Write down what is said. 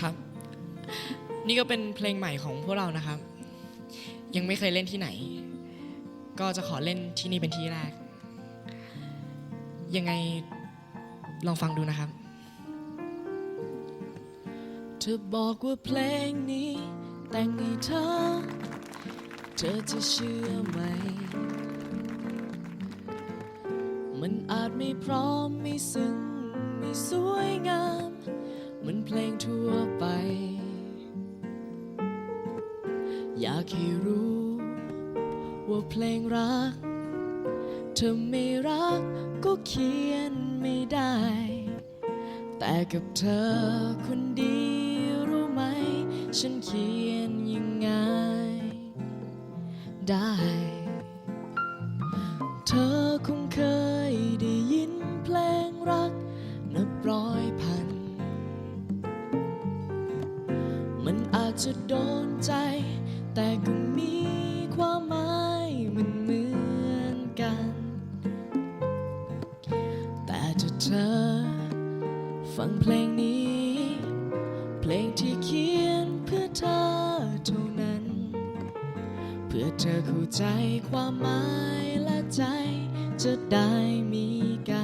ครับ นี่ก็เป็นเพลงใหม่ของพวกเรานะครับ ยังไม่เคยเล่นที่ไหน ก็จะขอเล่นที่นี่เป็นที่แรก ยังไงลองฟังดูนะครับเธอบอกว่าเพลงนี้แต่งให้เธอ เธอจะเชื่อไหม มันอาจไม่พร้อมไม่ซึ้งไม่สวยงาม งทั่วไป อยากให้รู้ ว่าเพลงรัก เธอไม่รักก็เขียนไม่ได้ แต่กับเธอคนดีรู้ไหม ฉันเขียนยังไง ได้ เธอคงเคย มันอาจจะโดนใจ แต่ก็มีความหมายมันเหมือนกัน แต่ถ้าเธอ ฟังเพลงนี้ เพลงที่เขียนเพื่อเธอเท่านั้น เพื่อเธอเข้าใจความหมายและใจจะได้มีกัน